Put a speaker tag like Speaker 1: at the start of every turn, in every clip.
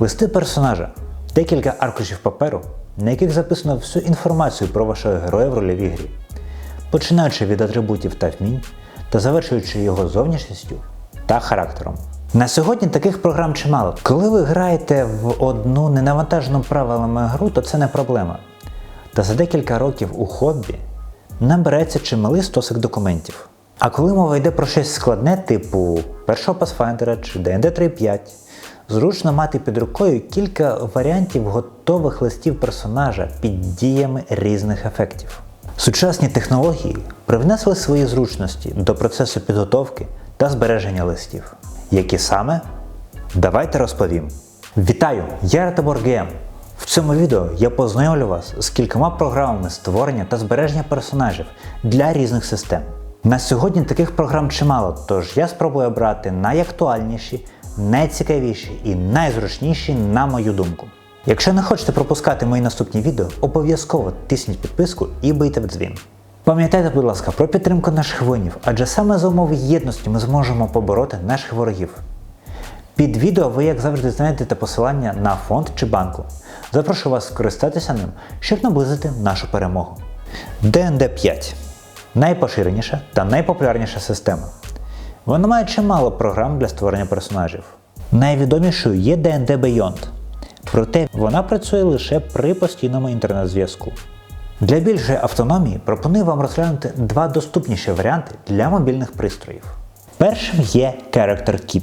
Speaker 1: Листи персонажа декілька аркушів паперу, на яких записано всю інформацію про вашого героя в рольовій грі, починаючи від атрибутів та вмінь та завершуючи його зовнішністю та характером. На сьогодні таких програм чимало. Коли ви граєте в одну ненавантажену правилами гру, то це не проблема. Та за декілька років у хобі набереться чималий стосик документів. А коли мова йде про щось складне, типу першого Pathfinder чи D&D 3.5, зручно мати під рукою кілька варіантів готових листів персонажа під діями різних ефектів. Сучасні технології привнесли свої зручності до процесу підготовки та збереження листів. Які саме? Давайте розповім. Вітаю! Я Ратабор ГМ. В цьому відео я познайомлю вас з кількома програмами створення та збереження персонажів для різних систем. На сьогодні таких програм чимало, тож я спробую обрати найактуальніші, найцікавіші і найзручніші на мою думку. Якщо не хочете пропускати мої наступні відео, обов'язково тисніть підписку і бийте в дзвін. Пам'ятайте, будь ласка, про підтримку наших воїнів, адже саме за умови єдності ми зможемо побороти наших ворогів. Під відео ви, як завжди, знайдете посилання на фонд чи банку. Запрошую вас скористатися ним, щоб наблизити нашу перемогу. D&D 5 найпоширеніша та найпопулярніша система. Вона має чимало програм для створення персонажів. Найвідомішою є D&D Beyond, проте вона працює лише при постійному інтернет-зв'язку. Для більшої автономії пропоную вам розглянути два доступніші варіанти для мобільних пристроїв. Першим є Character Keep.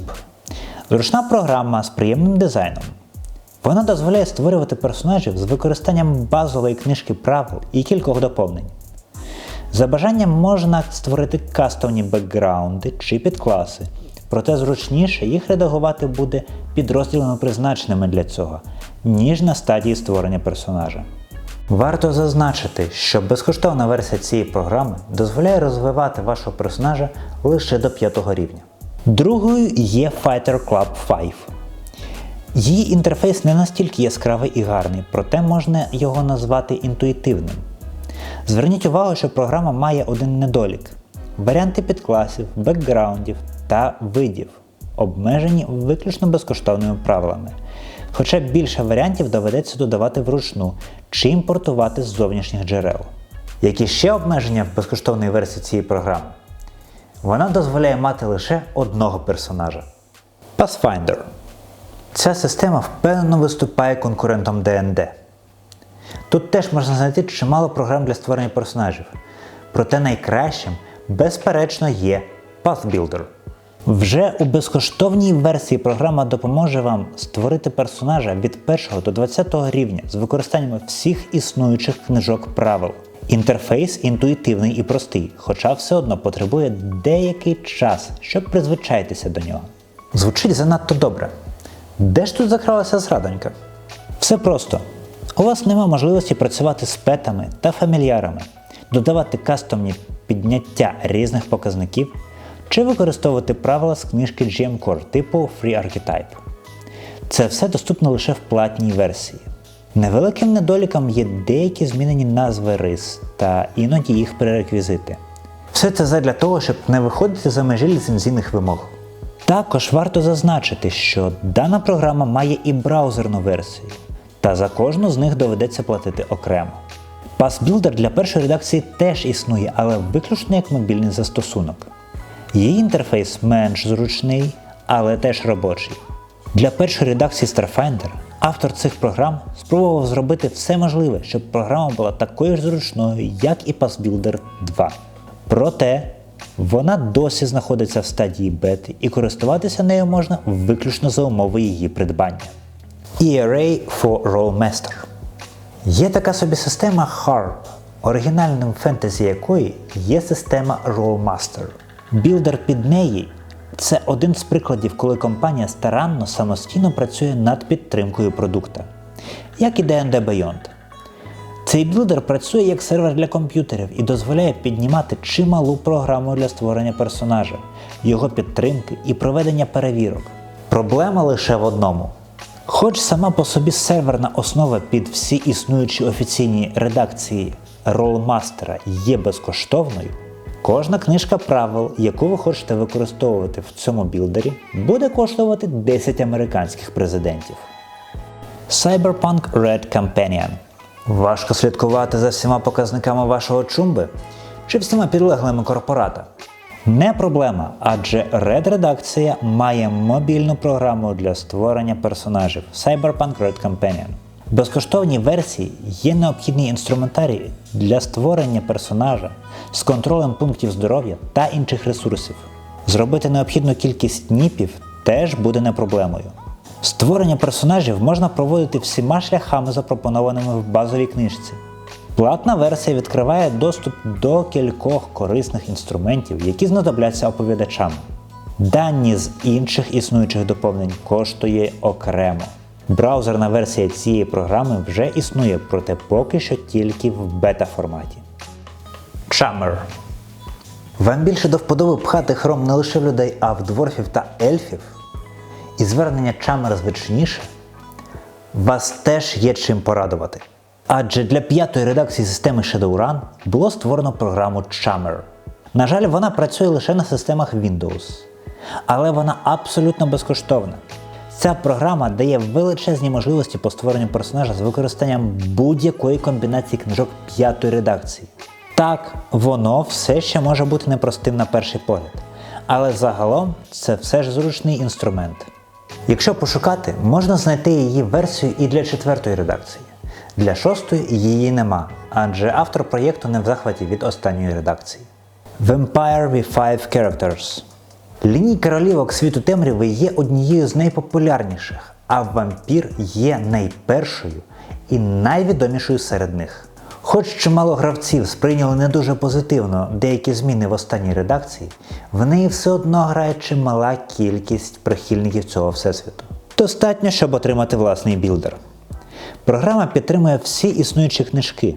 Speaker 1: Зручна програма з приємним дизайном. Вона дозволяє створювати персонажів з використанням базової книжки правил і кількох доповнень. За бажанням можна створити кастомні бекграунди чи підкласи, проте зручніше їх редагувати буде підрозділами призначеними для цього, ніж на стадії створення персонажа. Варто зазначити, що безкоштовна версія цієї програми дозволяє розвивати вашого персонажа лише до 5 рівня. Другою є Fighter Club 5. Її інтерфейс не настільки яскравий і гарний, проте можна його назвати інтуїтивним. Зверніть увагу, що програма має один недолік: варіанти підкласів, бекграундів та видів, обмежені виключно безкоштовними правилами. Хоча більше варіантів доведеться додавати вручну чи імпортувати з зовнішніх джерел. Які ще обмеження в безкоштовній версії цієї програми? Вона дозволяє мати лише одного персонажа. Pathfinder. Ця система впевнено виступає конкурентом D&D. Тут теж можна знайти чимало програм для створення персонажів. Проте найкращим, безперечно, є Pathbuilder. Вже у безкоштовній версії програма допоможе вам створити персонажа від 1 до 20 рівня з використанням всіх існуючих книжок правил. Інтерфейс інтуїтивний і простий, хоча все одно потребує деякий час, щоб призвичайтеся до нього. Звучить занадто добре. Де ж тут закралася зрадонька? Все просто. У вас нема можливості працювати з петами та фамільярами, додавати кастомні підняття різних показників чи використовувати правила з книжки GM Core типу Free Archetype. Це все доступно лише в платній версії. Невеликим недоліком є деякі змінені назви рис та іноді їх пререквізити. Все це задля того, щоб не виходити за межі ліцензійних вимог. Також варто зазначити, що дана програма має і браузерну версію, та за кожну з них доведеться платити окремо. PassBuilder для першої редакції теж існує, але виключно як мобільний застосунок. Її інтерфейс менш зручний, але теж робочий. Для першої редакції Starfinder автор цих програм спробував зробити все можливе, щоб програма була такою ж зручною, як і PassBuilder 2. Проте вона досі знаходиться в стадії бети і користуватися нею можна виключно за умови її придбання. ERA for Rollmaster Є така собі система HARP, оригінальним фентезі якої є система Rollmaster. Білдер під неї це один з прикладів, коли компанія старанно самостійно працює над підтримкою продукта, як і D&D Beyond. Цей білдер працює як сервер для комп'ютерів і дозволяє піднімати чималу програму для створення персонажа, його підтримки і проведення перевірок. Проблема лише в одному. Хоч сама по собі серверна основа під всі існуючі офіційні редакції ролмастера є безкоштовною, кожна книжка правил, яку ви хочете використовувати в цьому білдері, буде коштувати 10 американських президентів. Cyberpunk Red Companion. Важко слідкувати за всіма показниками вашого чумби чи всіма підлеглими корпората. Не проблема, адже Red редакція має мобільну програму для створення персонажів Cyberpunk Red Companion. В безкоштовній версії є необхідний інструментарій для створення персонажа з контролем пунктів здоров'я та інших ресурсів. Зробити необхідну кількість ніпів теж буде не проблемою. Створення персонажів можна проводити всіма шляхами, запропонованими в базовій книжці. Платна версія відкриває доступ до кількох корисних інструментів, які знадобляться оповідачам. Дані з інших існуючих доповнень коштує окремо. Браузерна версія цієї програми вже існує, проте поки що тільки в бета-форматі. Chammer Вам більше до вподоби пхати хром не лише в людей, а в дворфів та ельфів? І звернення Chammer звичніше? Вас теж є чим порадувати. Адже для п'ятої редакції системи Shadowrun було створено програму Chammer. На жаль, вона працює лише на системах Windows, але вона абсолютно безкоштовна. Ця програма дає величезні можливості по створенню персонажа з використанням будь-якої комбінації книжок п'ятої редакції. Так, воно все ще може бути непростим на перший погляд, але загалом це все ж зручний інструмент. Якщо пошукати, можна знайти її версію і для четвертої редакції. Для шостої її нема, адже автор проєкту не в захваті від останньої редакції. Vampire with Five Characters Лінійка ролівок світу темряви є однією з найпопулярніших, а вампір є найпершою і найвідомішою серед них. Хоч чимало гравців сприйняли не дуже позитивно деякі зміни в останній редакції, в неї все одно грає чимала кількість прихильників цього всесвіту. Достатньо, щоб отримати власний білдер. Програма підтримує всі існуючі книжки,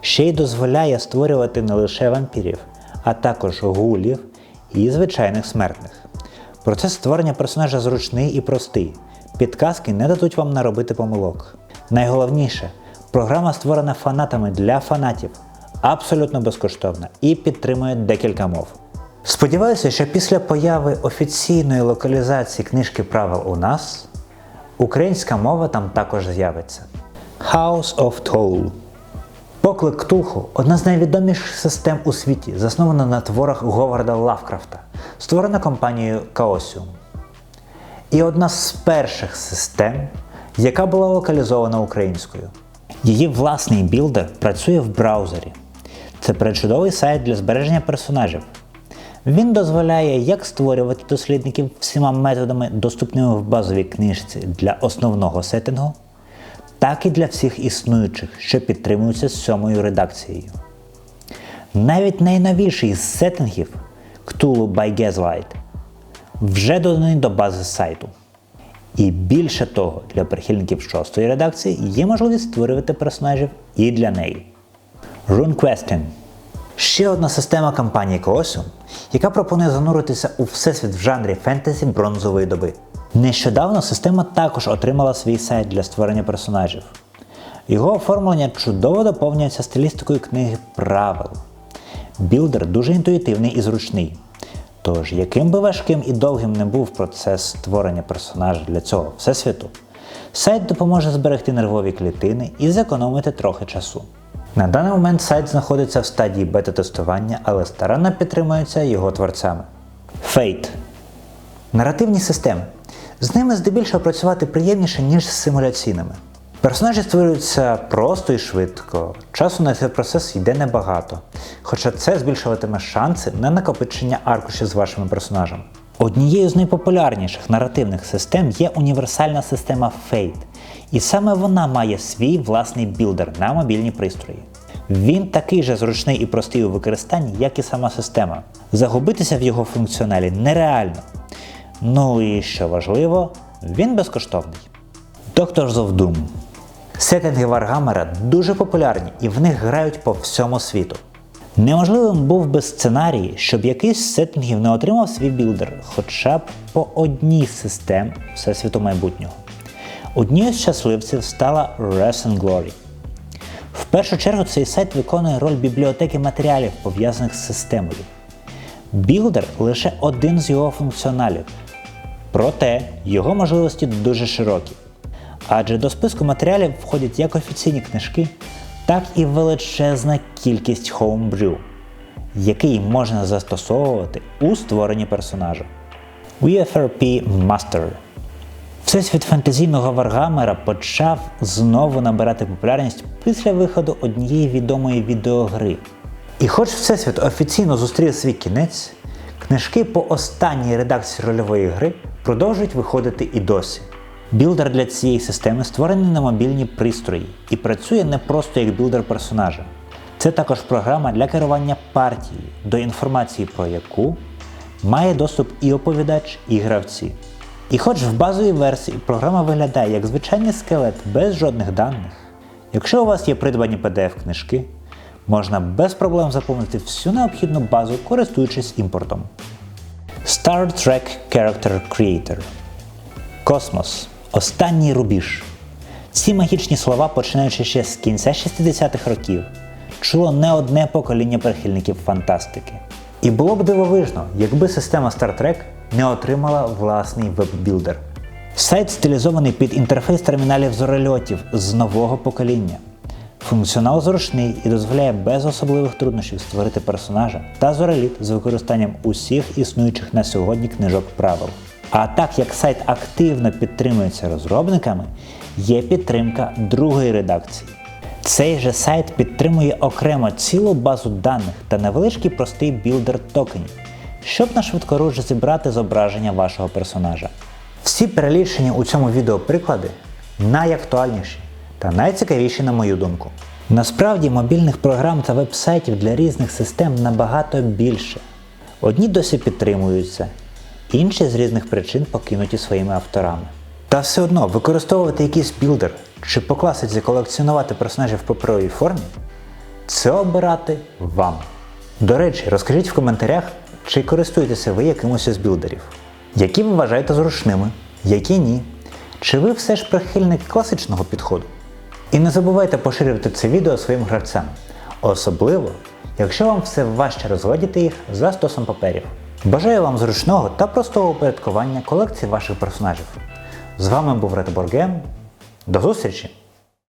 Speaker 1: ще й дозволяє створювати не лише вампірів, а також гулів і звичайних смертних. Процес створення персонажа зручний і простий. Підказки не дадуть вам наробити помилок. Найголовніше, програма створена фанатами для фанатів, абсолютно безкоштовна і підтримує декілька мов. Сподіваюся, що після появи офіційної локалізації книжки правил у нас українська мова там також з'явиться. House of Toll Поклик Ктулху одна з найвідоміших систем у світі, заснована на творах Говарда Лавкрафта, створена компанією Chaosium. І одна з перших систем, яка була локалізована українською. Її власний білдер працює в браузері. Це причудовий сайт для збереження персонажів. Він дозволяє як створювати дослідників всіма методами, доступними в базовій книжці для основного сеттингу, так і для всіх існуючих, що підтримуються сьомою редакцією. Навіть найновіший з сеттингів Cthulhu by Gaslight вже доданий до бази сайту. І більше того, для прихильників шостої редакції є можливість створювати персонажів і для неї. RuneQuestion ще одна система компанії Chaosium, яка пропонує зануритися у всесвіт в жанрі фентезі бронзової доби. Нещодавно система також отримала свій сайт для створення персонажів. Його оформлення чудово доповнюється стилістикою книги правил. Білдер дуже інтуїтивний і зручний. Тож, яким би важким і довгим не був процес створення персонажа для цього всесвіту, сайт допоможе зберегти нервові клітини і зекономити трохи часу. На даний момент сайт знаходиться в стадії бета-тестування, але старанно підтримується його творцями. Fate Наративні системи. З ними здебільшого працювати приємніше, ніж з симуляційними. Персонажі створюються просто і швидко, часу на цей процес йде небагато, хоча це збільшуватиме шанси на накопичення аркушів з вашими персонажем. Однією з найпопулярніших наративних систем є універсальна система Fate, і саме вона має свій власний білдер на мобільні пристрої. Він такий же зручний і простий у використанні, як і сама система. Загубитися в його функціоналі нереально. Ну і що важливо, він безкоштовний. Of Doom. Сеттинги Варгамера дуже популярні і в них грають по всьому світу. Неможливим був би сценарій, щоб якийсь з сеттингів не отримав свій білдер, хоча б по одній з систем Всесвіту майбутнього. Однією з щасливців стала Res Glory. В першу чергу цей сайт виконує роль бібліотеки матеріалів, пов'язаних з системою. Білдер лише один з його функціоналів, проте його можливості дуже широкі. адже до списку матеріалів входять як офіційні книжки, так і величезна кількість homebrew, який можна застосовувати у створенні персонажа. UFRP Master Всесвіт фентезійного Варгамера почав знову набирати популярність після виходу однієї відомої відеогри. І хоч Всесвіт офіційно зустрів свій кінець, книжки по останній редакції рольової гри продовжують виходити і досі. Білдер для цієї системи створений на мобільні пристрої і працює не просто як білдер персонажа. Це також програма для керування партією, до інформації про яку має доступ і оповідач, і гравці. І хоч в базовій версії програма виглядає як звичайний скелет без жодних даних, якщо у вас є придбані PDF-книжки, можна без проблем заповнити всю необхідну базу, користуючись імпортом. Star Trek Character Creator Космос. Останній рубіж. Ці магічні слова, починаючи ще з кінця 60-х років, чуло не одне покоління прихильників фантастики. І було б дивовижно, якби система Star Trek не отримала власний веб-білдер. Сайт стилізований під інтерфейс терміналів зорольотів з нового покоління. Функціонал зручний і дозволяє без особливих труднощів створити персонажа та зореліт з використанням усіх існуючих на сьогодні книжок правил. А так як сайт активно підтримується розробниками, є підтримка другої редакції. Цей же сайт підтримує окремо цілу базу даних та невеличкий простий білдер токенів, щоб на швидкоруч зібрати зображення вашого персонажа. Всі перелічені у цьому відео приклади найактуальніші та найцікавіші на мою думку. Насправді мобільних програм та веб-сайтів для різних систем набагато більше. Одні досі підтримуються, інші з різних причин покинуті своїми авторами. Та все одно використовувати якийсь білдер чи по класиці колекціонувати персонажів в паперовій формі це обирати вам. До речі, розкажіть в коментарях, чи користуєтеся ви якимось із білдерів, які ви вважаєте зручними, які ні. Чи ви все ж прихильник класичного підходу? І не забувайте поширювати це відео своїм гравцям, особливо, якщо вам все важче розгладіти їх за стосом паперів. Бажаю вам зручного та простого упорядкування колекції ваших персонажів. З вами був Red Board. До зустрічі!